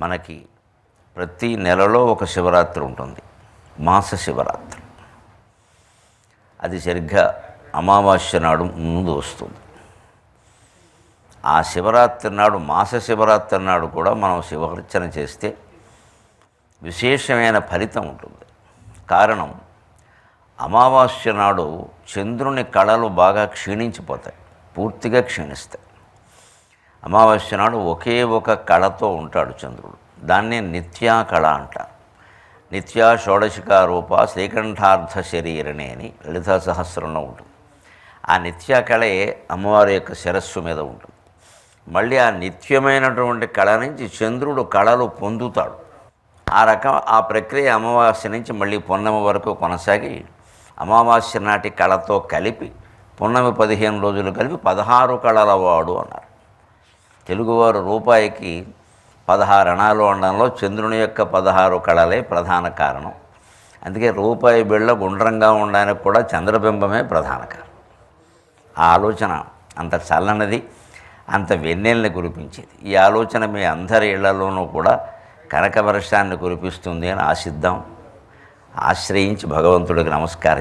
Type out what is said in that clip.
మనకి ప్రతి నెలలో ఒక శివరాత్రి ఉంటుంది. మాస శివరాత్రి. అది సరిగ్గా అమావాస్య నాడు ముందు వస్తుంది. ఆ శివరాత్రి నాడు మాస శివరాత్రి నాడు కూడా మనం శివర్చన చేస్తే విశేషమైన ఫలితం ఉంటుంది. కారణం అమావాస్య నాడు చంద్రుని కళలు బాగా క్షీణించిపోతాయి. పూర్తిగా క్షీణిస్తాయి. అమావాస్య నాడు ఒకే ఒక కళతో ఉంటాడు చంద్రుడు. దాన్నే నిత్యా కళ అంటారు నిత్యా షోడశికా రూప శ్రీకంఠార్థ శరీరనే అని లలితా సహస్రంలో ఉంటుంది. ఆ నిత్యా కళే అమ్మవారి యొక్క శిరస్సు మీద ఉంటుంది. మళ్ళీ ఆ నిత్యమైనటువంటి కళ నుంచి చంద్రుడు కళలు పొందుతాడు. ఆ రకం ఆ ప్రక్రియ అమావాస్య నుంచి మళ్ళీ పొన్నమి వరకు కొనసాగి అమావాస్య నాటి కళతో కలిపి పున్నమి పదిహేను రోజులు కలిపి పదహారు కళల వాడు అన్నారు. తెలుగువారు రూపాయికి పదహారు అణాలు ఉండడంలో చంద్రుని యొక్క పదహారు కళలే ప్రధాన కారణం. అందుకే రూపాయి బిళ్ళ గుండ్రంగా ఉండడానికి కూడా చంద్రబింబమే ప్రధాన కారణం. ఆ ఆలోచన అంత చల్లనిది అంత వెన్నెల్ని కురిపించేది. ఈ ఆలోచన మీ అందరి ఇళ్ళలోనూ కూడా కనక వర్షాన్ని కురిపిస్తుంది అని ఆశిద్దాం. ఆశ్రయించి భగవంతుడికి నమస్కారం.